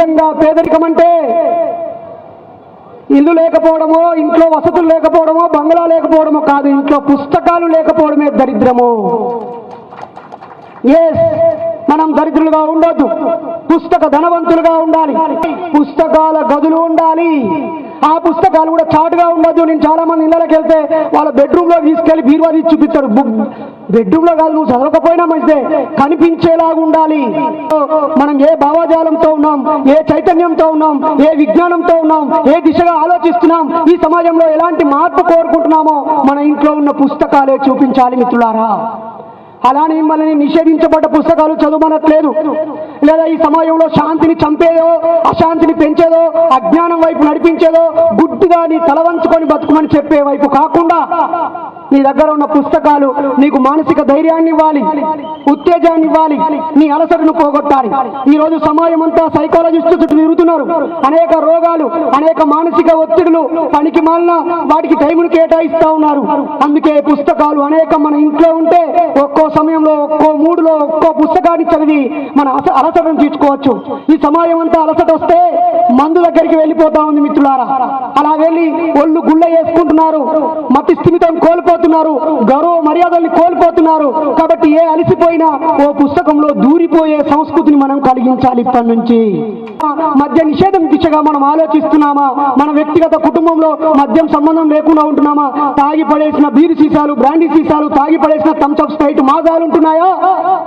నిజంగా పేదరికం అంటే ఇల్లు లేకపోవడమో ఇంట్లో వసతులు లేకపోవడమో బంగ్లా లేకపోవడమో కాదు ఇంట్లో పుస్తకాలు లేకపోవడమే దరిద్రము. ఎస్ మనం దరిద్రులుగా ఉండొద్దు. పుస్తక ధనవంతులుగా ఉండాలి. పుస్తకాల గదులు ఉండాలి. ఆ పుస్తకాలు కూడా చాటుగా ఉండొద్దు. నేను చాలా మంది ఇళ్ళకి వెళ్తే వాళ్ళ బెడ్రూమ్లో తీసుకెళ్ళి బీరువా తీసి చూపిస్తారు. బుక్ బెడ్రూమ్లో కాదు నువ్వు చదవకపోయినా మంచిదే. కనిపించేలాగా ఉండాలి. మనం ఏ భావజాలంతో ఉన్నాం ఏ చైతన్యంతో ఉన్నాం ఏ విజ్ఞానంతో ఉన్నాం ఏ దిశగా ఆలోచిస్తున్నాం ఈ సమాజంలో ఎలాంటి మార్పు కోరుకుంటున్నామో మన ఇంట్లో ఉన్న పుస్తకాలే చూపించాలి మిత్రులారా. అలానే మిమ్మల్ని నిషేధించబడ్డ పుస్తకాలు చదవనట్లేదు లేదా ఈ సమాజంలో శాంతిని చంపేదో అశాంతిని పెంచేదో అజ్ఞానం వైపు నడిపించేదో గుడ్డిగా నీ తల వంచుకొని బతుకుమని చెప్పే వైపు కాకుండా నీ దగ్గర ఉన్న పుస్తకాలు నీకు మానసిక ధైర్యాన్ని ఇవ్వాలి ఉత్తేజాన్ని ఇవ్వాలి నీ అలసటను పోగొట్టాలి. ఈ రోజు సమాజం అంతా సైకాలజిస్ట్ చుట్టూ తిరుగుతున్నారు. అనేక రోగాలు అనేక మానసిక ఒత్తిడులు పనికి మాలిన వాటికి టైమును కేటాయిస్తా ఉన్నారు. అందుకే పుస్తకాలు అనేక మన ఇంట్లో ఉంటే ఒక్కో సమయంలో ఒక్కో మూడులో ఒక్కో పుస్తకాన్ని చదివి మన అలసటను తీర్చుకోవచ్చు. ఈ సమాజం అంతా అలసట వస్తే మందు దగ్గరికి వెళ్ళిపోతా ఉంది మిత్రులారా. అలా వెళ్ళి ఒళ్ళు గుళ్ళ వేసుకుంటున్నారు మతి స్థిమితం కోల్పోతున్నారు గౌరవ మర్యాదల్ని కోల్పోతున్నారు కాబట్టి ఏ అలసిపోయినా ఓ పుస్తకంలో దూరిపోయే సంస్కృతిని మనం కలిగించాలి ఇప్పటి నుంచి. మద్య నిషేధం దిశగా మనం ఆలోచిస్తున్నామా? మన వ్యక్తిగత కుటుంబంలో మద్యం సంబంధం లేకుండా ఉంటున్నామా? తాగి పడేసిన బీరు సీసాలు బ్రాండీ సీసాలు తాగి పడేసిన థమ్స్అప్ స్ప్రైట్ మాదాలు ఉంటున్నాయా?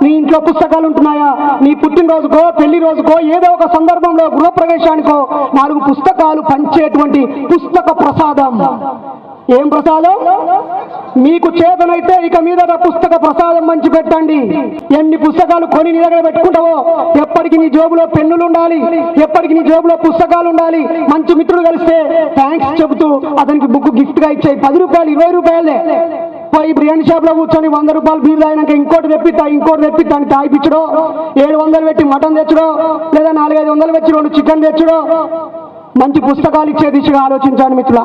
నీ ఇంట్లో పుస్తకాలు ఉంటున్నాయా? నీ పుట్టినరోజుకో పెళ్ళి రోజుకో ఏదో ఒక సందర్భంలో గృహప్రవేశానికో నాలుగు పుస్తకాలు పంచేటువంటి పుస్తక ప్రసాదం. ఏం ప్రసాదం? మీకు చేతనైతే ఇక మీద పుస్తక ప్రసాదం మంచి పెట్టండి. ఎన్ని పుస్తకాలు కొని నీ దగ్గర పెట్టుకుంటావో ఎప్పటికి నీ జోబులో పెన్నులు ఉండాలి ఎప్పటికి నీ జోబులో పుస్తకాలు ఉండాలి మంచి మిత్రుడు కలిస్తే థ్యాంక్స్ చెబుతూ అతనికి బుక్ గిఫ్ట్గా ఇచ్చాయి పది రూపాయలు ఇరవై రూపాయలే. పోయి బిర్యానీ షాప్లో కూర్చొని వంద రూపాయలు బీర్ తాగినాక ఇంకోటి తెప్పిస్తా ఇంకోటి తెప్పిస్తా అని తాగిపించడో ఏడు వందలు పెట్టి మటన్ తెచ్చడో లేదా నాలుగైదు వందలు పెట్టి రెండు చికెన్ తెచ్చడో మంచి పుస్తకాలు ఇచ్చే దిశగా ఆలోచించాను మిత్రుల